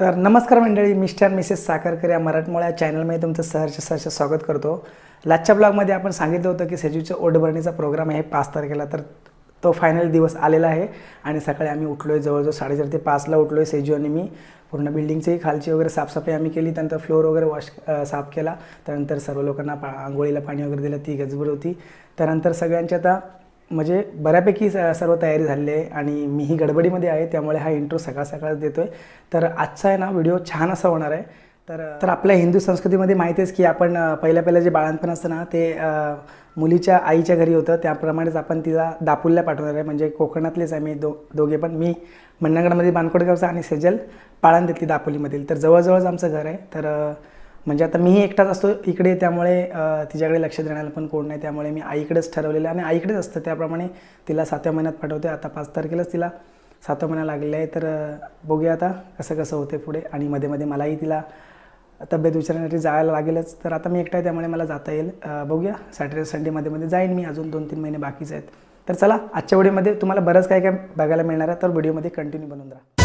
तर नमस्कार मंडळी मिस्टर मिसेस साखरकर या मराठमोळ्या चॅनलमध्ये तुमचं सहर्ष सहर्ष स्वागत करतो. लाजच्या ब्लॉगमध्ये आपण सांगितलं होतं की सेजूच्या ओढभरणीचा प्रोग्राम आहे पाच तारखेला. तर तो फायनल दिवस आलेला आहे आणि सकाळी आम्ही उठलो आहे जवळजवळ साडेचार ते पाचला उठलो आहे सेजू आणि मी. पूर्ण बिल्डिंगची खालची वगैरे साफसफाई आम्ही केली त्यानंतर फ्लोअर वगैरे वॉश साफ केला. त्यानंतर सर्व लोकांना पा आंघोळीला पाणी वगैरे दिलं ती गजबड होती त्यानंतर सगळ्यांची आता म्हणजे बऱ्यापैकी स- सर्व तयारी झालेली आहे आणि मीही गडबडीमध्ये आहे त्यामुळे हा इंट्रो सकाळ सकाळच देतो आहे तर आजचा आहे ना व्हिडिओ छान असा होणार आहे. तर तर आपल्या हिंदू संस्कृतीमध्ये माहिती आहेच की आपण पहिल्या पहिल्या जे बाळणपण असतं ना ते मुलीच्या आईच्या घरी होतं. त्याप्रमाणेच आपण तिला दापुल्ल्या पाठवणार आहे. म्हणजे कोकणातलेच आहे मी दो दोघे पण मी मन्नगडमध्ये बानकोडगावचा आणि सेजल पाळण देतली दापोलीमधील. तर जवळजवळच आमचं घर आहे. तर म्हणजे आता मीही एकटाच असतो इकडे त्यामुळे तिच्याकडे लक्ष देण्याला पण कोण नाही. त्यामुळे मी आईकडेच ठरवलेलं आहे आणि आईकडेच असतं. त्याप्रमाणे तिला सातव्या महिन्यात पाठवते. आता पाच तारखेलाच तिला सातवा महिना लागलेला आहे. तर बघूया आता कसं कसं होते पुढे. आणि मध्ये मध्ये मलाही तिला तब्येत विचारण्यासाठी जायला लागेलच. तर आता मी एकटा आहे त्यामुळे मला जाता येईल. बघूया. सॅटर्डे संडेमध्ये मध्ये जाईन मी. अजून दोन तीन महिने बाकीचे आहेत. तर चला आजच्या व्हिडिओमध्ये तुम्हाला बरंच काय काय बघायला मिळणार आहे. तर व्हिडिओमध्ये कंटिन्यू बनवून राहा.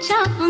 唱。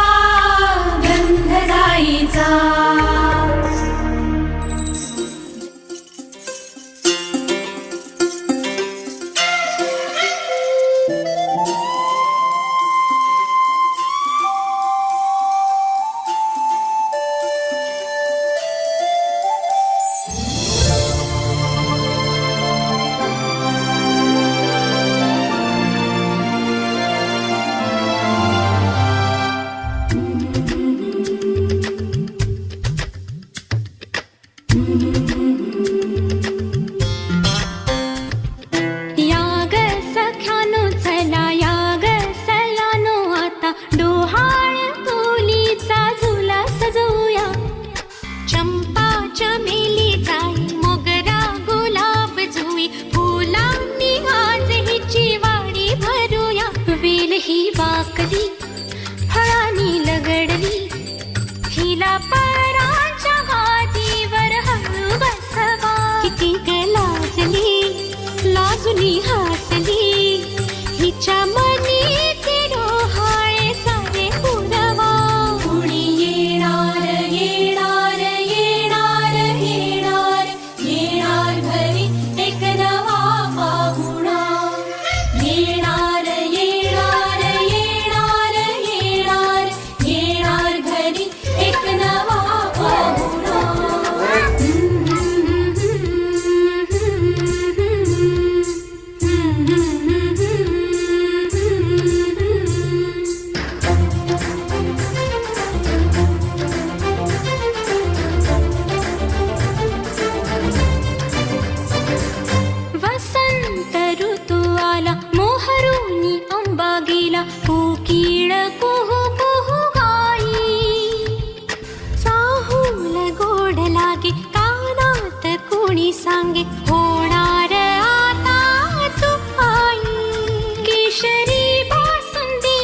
केशरी कंदी.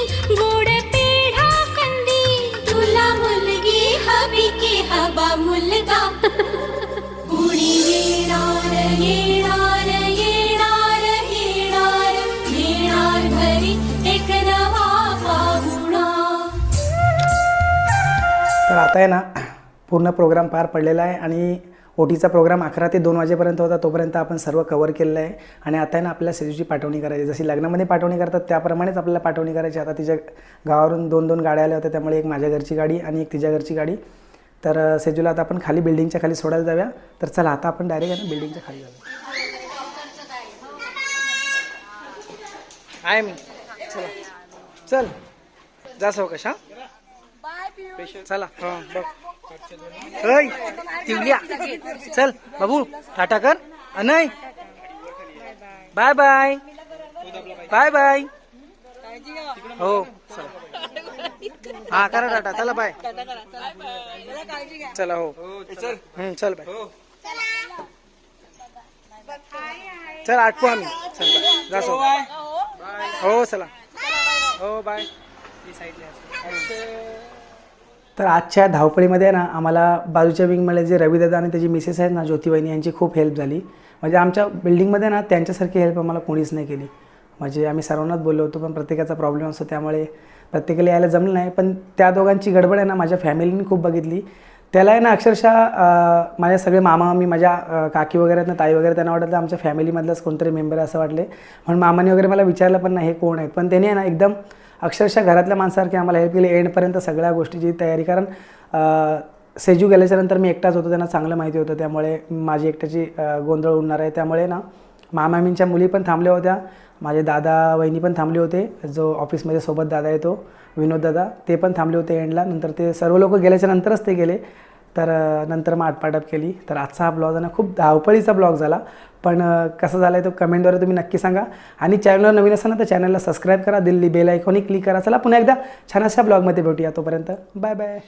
तर आता आहे ना पूर्ण प्रोग्राम पार पडलेला आहे आणि ओटीचा प्रोग्राम अकरा ते दोन वाजेपर्यंत होता तोपर्यंत आपण सर्व कवर केलेलं आहे. आणि आता ना आपल्याला सेजूची पाठवणी करायची जशी लग्नामध्ये पाठवणी करतात त्याप्रमाणेच आपल्याला पाठवणी करायची आता तिच्या गावावरून दोन दोन गाड्या आल्या होत्या त्यामुळे एक माझ्या घरची गाडी आणि एक तिच्या घरची गाडी. तर सेजूला आता आपण खाली बिल्डिंगच्या खाली सोडायला जाऊया. तर चला आता आपण डायरेक्ट आहे ना बिल्डिंगच्या खाली जाऊया. आहे मी. चला. चल. जा सावकाश हा. चला. हां बघ. ऐ तिवल्या. चल बाबू टाटा कर. Anay bye bye. Bye bye. हो चला. हा करा टाटा. चला बाय. चला हो. हम्म, चल बाय. चल आठवू आम्ही. चल बाय. हो चला. हो बाय. तर आजच्या धावपळीमध्ये ना आम्हाला बाजूच्या विंगमध्ये जे रविदादा आणि त्याची मिसेस आहेत ना ज्योतिबाईनी यांची खूप हेल्प झाली. म्हणजे आमच्या बिल्डिंगमध्ये ना त्यांच्यासारखी हेल्प आम्हाला कोणीच नाही केली. म्हणजे आम्ही सर्वांनाच बोललो होतो पण प्रत्येकाचा प्रॉब्लेम असतो त्यामुळे प्रत्येकाला यायला जमलं नाही. पण त्या दोघांची गडबड आहे ना माझ्या फॅमिलीने खूप बघितली. त्याला आहे ना अक्षरशः माझ्या माझे सगळे मामा मी माझ्या काकी वगैरे आहेत ना ताई वगैरे त्यांना वाटलं आमच्या फॅमिलीमधलंच कोणतरी मेंबर असं वाटले. म्हणून मामाने वगैरे मला विचारलं पण नाही हे कोण आहेत? पण त्यांनी आहे ना एकदम अक्षरशः घरातल्या माणसासारखे आम्हाला हेल्प केली. एंडपर्यंत सगळ्या गोष्टीची तयारी कारण सेजू गेल्याच्यानंतर मी एकटाच होतो त्यांना चांगलं माहिती होतं. त्यामुळे माझी एकट्याची गोंधळ उडणार आहे. त्यामुळे ना मामामींच्या मुली पण थांबल्या होत्या. माझे दादा वहिनी पण थांबले होते. जो ऑफिसमध्ये सोबत दादा येतो विनोद दादा ते पण थांबले होते एंडला. नंतर ते सर्व लोक गेल्याच्या नंतरच ते गेले. तर नंतर मग आटपाटप केली. तर आजचा हा ब्लॉग आहे ना खूप धावपळीचा ब्लॉग झाला. पण कसं झालं आहे तो कमेंटद्वारे तुम्ही नक्की सांगा. आणि चॅनलवर नवीन असाल ना तर चॅनलला सबस्क्राईब करा. दिल्ली बेल आयकॉनिक क्लिक करा. चला पुन्हा एकदा छान अशा ब्लॉगमध्ये भेटूया. तोपर्यंत बाय बाय.